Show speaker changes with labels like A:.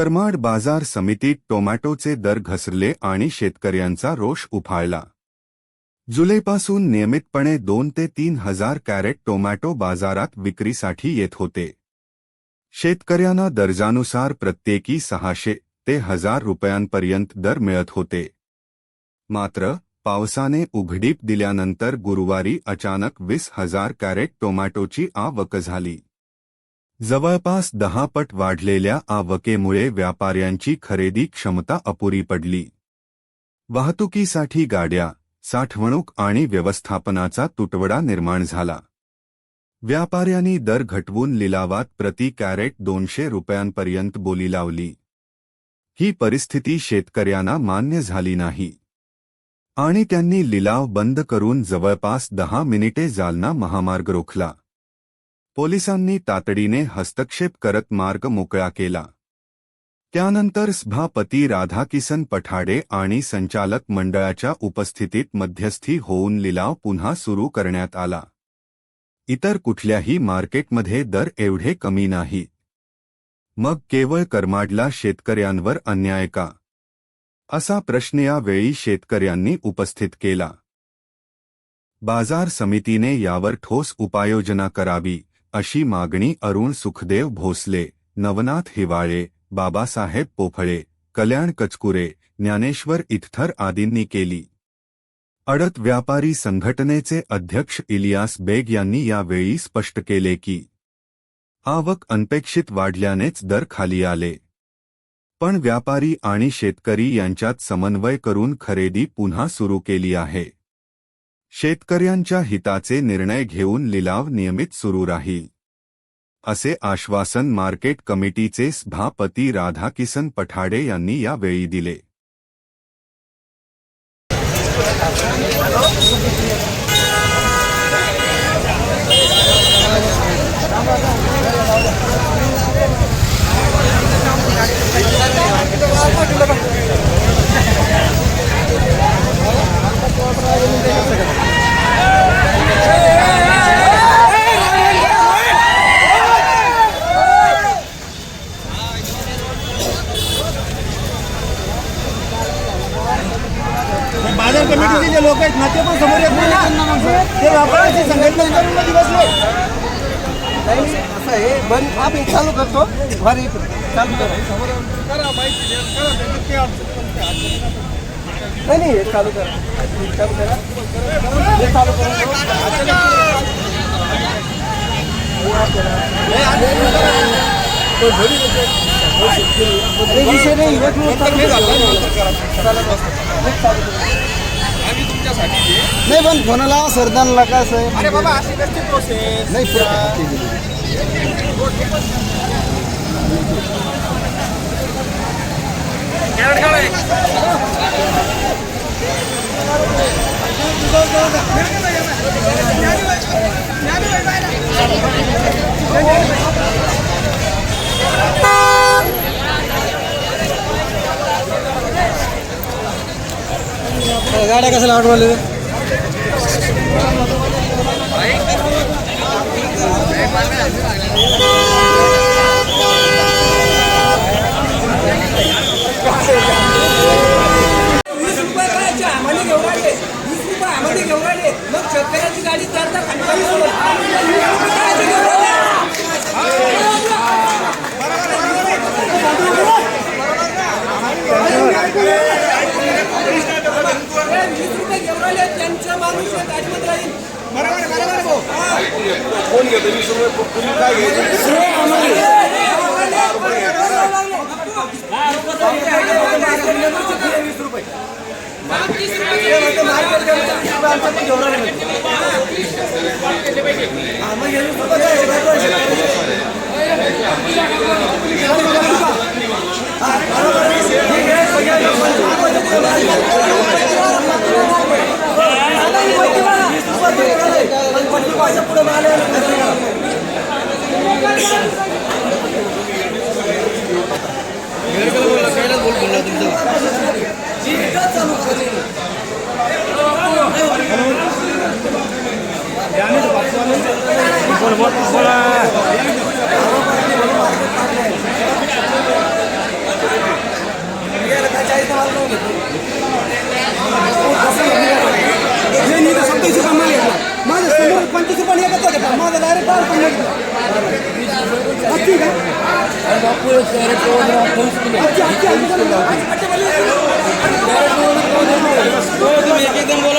A: करमाड बाजार समितीत टोमॅटोचे दर घसरले आणि शेतकऱ्यांचा रोष उफाळला. जुलैपासून नियमितपणे दोन ते तीन हजार कॅरेट टोमॅटो बाजारात विक्रीसाठी येत होते. शेतकऱ्यांना दर्जानुसार प्रत्येकी सहाशे ते हजार रुपयांपर्यंत दर मिळत होते. मात्र पावसाने उघडीप दिल्यानंतर गुरुवारी अचानक वीस हजार कॅरेट टोमॅटोची आवक झाली. जवळपास दहा पट वाढलेल्या आवकेमुळे व्यापाऱ्यांची खरेदी क्षमता अपुरी पडली. वाहतुकीसाठी गाड्या साठवणूक आणि व्यवस्थापनाचा तुटवडा निर्माण झाला. व्यापाऱ्यांनी दर घटवून लिलावात प्रति कॅरेट दोनशे रुपयांपर्यंत बोली लावली. ही परिस्थिती शेतकऱ्यांना मान्य झाली नाही. आणि त्यांनी लिलाव बंद करून जवळपास दहा मिनिटे जालना महामार्ग रोखला. पोलिसांनी तातडीने हस्तक्षेप करत मार्ग मोकळा केला. त्यानंतर सभापती राधाकिसन पठाडे आणि संचालक मंडळाच्या उपस्थितीत मध्यस्थी होऊन लिलाव पुन्हा सुरू करण्यात आला. इतर कुठल्याही मार्केटमध्ये दर एवढे कमी नाही. मग केवळ करमाडला शेतकऱ्यांवर अन्याय का? असा प्रश्न यावेळी शेतकऱ्यांनी उपस्थित केला. बाजार समितीने यावर ठोस उपाययोजना करावी. अशी मागणी अरुण सुखदेव भोसले नवनाथ हिवाळे बाबासाहेब पोफळे कल्याण कचकुरे ज्ञानेश्वर इथथर आदींनी केली. अडत व्यापारी संघटनेचे अध्यक्ष इलियास बेग यांनी यावेळी स्पष्ट केले की आवक अनपेक्षित वाढल्यानेच दर खाली आले. पण व्यापारी आणि शेतकरी यांच्यात समन्वय करून खरेदी पुन्हा सुरू केली आहे. शेतकऱ्यांच्या हिताचे निर्णय घेऊन लिलाव नियमित सुरू राहील. असे आश्वासन मार्केट कमिटीचे सभापती राधाकिसन पठाडे यांनी यावेळी दिले
B: बाजार कमिटीचे जे लोक आहेत ना ते पण समोर येत नाही. ना. ते व्यापाराची संघटना करून बसले
C: असं आहे. बंद चालू करतो. भर चालू करा. नाही नाही चालू करा. चालू करा. चालू करा. अरे विषय नाही. एक मिनिट चालू करा. एक चालू करा. नाही पण फोन लावा सरदानला काय असं आहे
B: अरे बाबा अशी कसली प्रोसेस
C: नाही
D: वीस गाड्या काय आम्हाला घेऊन पाहिजे त्यांचं माणूस ताजमत राहील
B: बरोबर बरोबर भाऊ
D: कोण घेतो मी सुरू Por favor, por favor. पूरे शहर को पुलिस पुलिस पुलिस